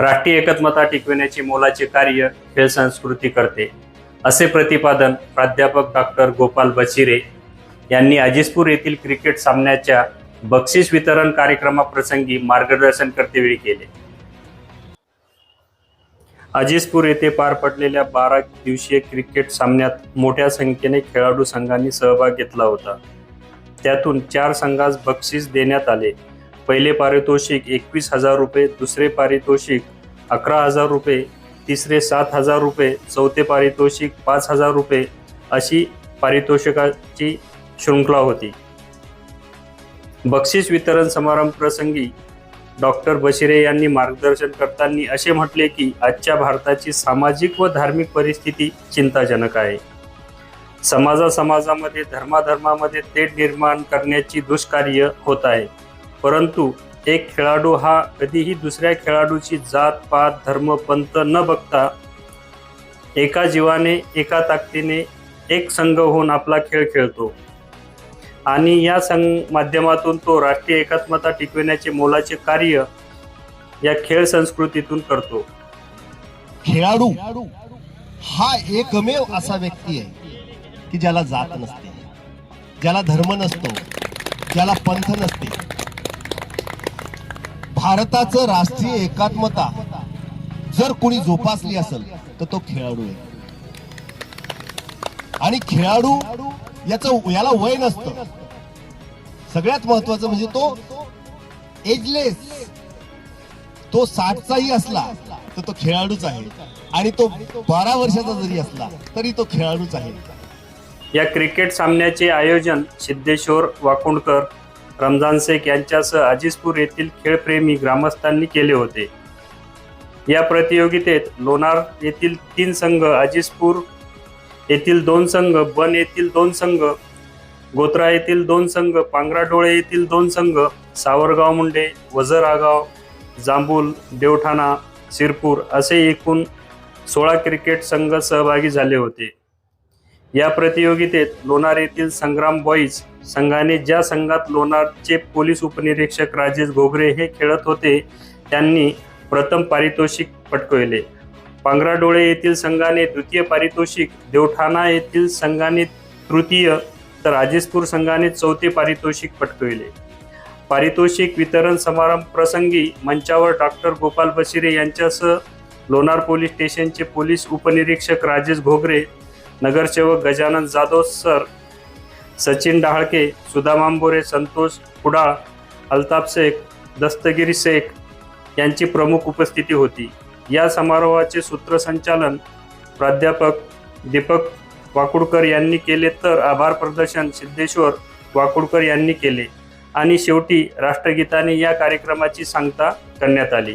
राष्ट्रीय एकत्मता टिकविण्याचे मोलाचे कार्य खेळ संस्कृती करते. असे प्रतिपादन प्राध्यापक डॉक्टर गोपाल बचिरे यांनी अजिजपूर येथील क्रिकेट सामन्याच्या बक्षीस वितरण कार्यक्रमाप्रसंगी मार्गदर्शन करतेवेळी केले. अजिजपूर येथे पार पडलेल्या बारा दिवसीय क्रिकेट सामन्यात मोठ्या संख्येने खेळाडू संघांनी सहभाग घेतला होता. त्यातून चार संघास बक्षीस देण्यात आले. पहिले पारितोषिक एकवीस हजार रुपये दुसरे पारितोषिक अकरा हजार रुपये तिसरे सात हजार रुपये चौथे पारितोषिक पाच हजार रुपये अशी पारितोषिकाची शृंखला होती. बक्षीस वितरण समारंभ प्रसंगी डॉक्टर बशिरे यांनी मार्गदर्शन करताना असे म्हटले की आजच्या भारताची सामाजिक व धार्मिक परिस्थिती चिंताजनक आहे. समाजा समाजामध्ये धर्माधर्मामध्ये तेढ निर्माण करण्याची दुष्कार्य होत आहे. परंतु एक खेळाडू हा कधीही दुसऱ्या खेळाडूची जात पात धर्म पंत न बघता एका जीवाने एका ताकदीने एक संघ होऊन आपला खेळ खेळतो. आणि या संघ माध्यमातून तो राष्ट्रीय एकात्मता टिकविण्याचे मोलाचे कार्य या खेळ संस्कृतीतून करतो. खेळाडू हा एकमेव असा व्यक्ती आहे की ज्याला जात नसते ज्याला धर्म नसतो ज्याला पंथ नसते भारताचं राष्ट्रीय एकात्मता जर कोणी जोपासली असेल तर तो खेळाडू आहे. आणि खेळाडू याचं याला वय नसतं. सगळ्यात महत्वाचं म्हणजे तो एजलेस तो साठचाही असला तर तो खेळाडूच आहे. आणि तो बारा वर्षाचा जरी असला तरी तो खेळाडूच आहे. या क्रिकेट सामन्याचे आयोजन सिद्धेश्वर वाकुंडकर रमजान शेख यांच्यासह अजिजपूर येथील खेळप्रेमी ग्रामस्थांनी केले होते. या प्रतियोगितेत लोणार येथील तीन संघ अजिजपूर येथील दोन संघ बन येथील दोन संघ गोत्रा येथील दोन संघ पांगराडोळे येथील दोन संघ सावरगाव मुंडे वजरागाव जांभूल देवठाणा शिरपूर असे एकूण सोळा क्रिकेट संघ सहभागी झाले होते. या प्रतियोगितेत लोणार येथील संग्राम बॉईज संघाने ज्या संघात लोणारचे पोलीस उपनिरीक्षक राजेश घोगरे हे खेळत होते त्यांनी प्रथम पारितोषिक पटकविले. पांगराडोळे येथील संघाने द्वितीय पारितोषिक देवठाणा येथील संघाने तृतीय तर राजेशपूर संघाने चौथे पारितोषिक पटकविले. पारितोषिक वितरण समारंभ प्रसंगी मंचावर डॉक्टर गोपाल बशिरे यांच्यासह लोणार पोलीस स्टेशनचे पोलीस उपनिरीक्षक राजेश घोगरे नगरसेवक गजानन जाधव सर सचिन डहाळके सुदामांबोरे संतोष कुडाळ अल्ताफ शेख दस्तगिरी शेख यांची प्रमुख उपस्थिती होती. या समारोहाचे सूत्रसंचालन प्राध्यापक दीपक वाकुडकर यांनी केले तर आभार प्रदर्शन सिद्धेश्वर वाकुडकर यांनी केले. आणि शेवटी राष्ट्रगीताने या कार्यक्रमाची सांगता करण्यात आली.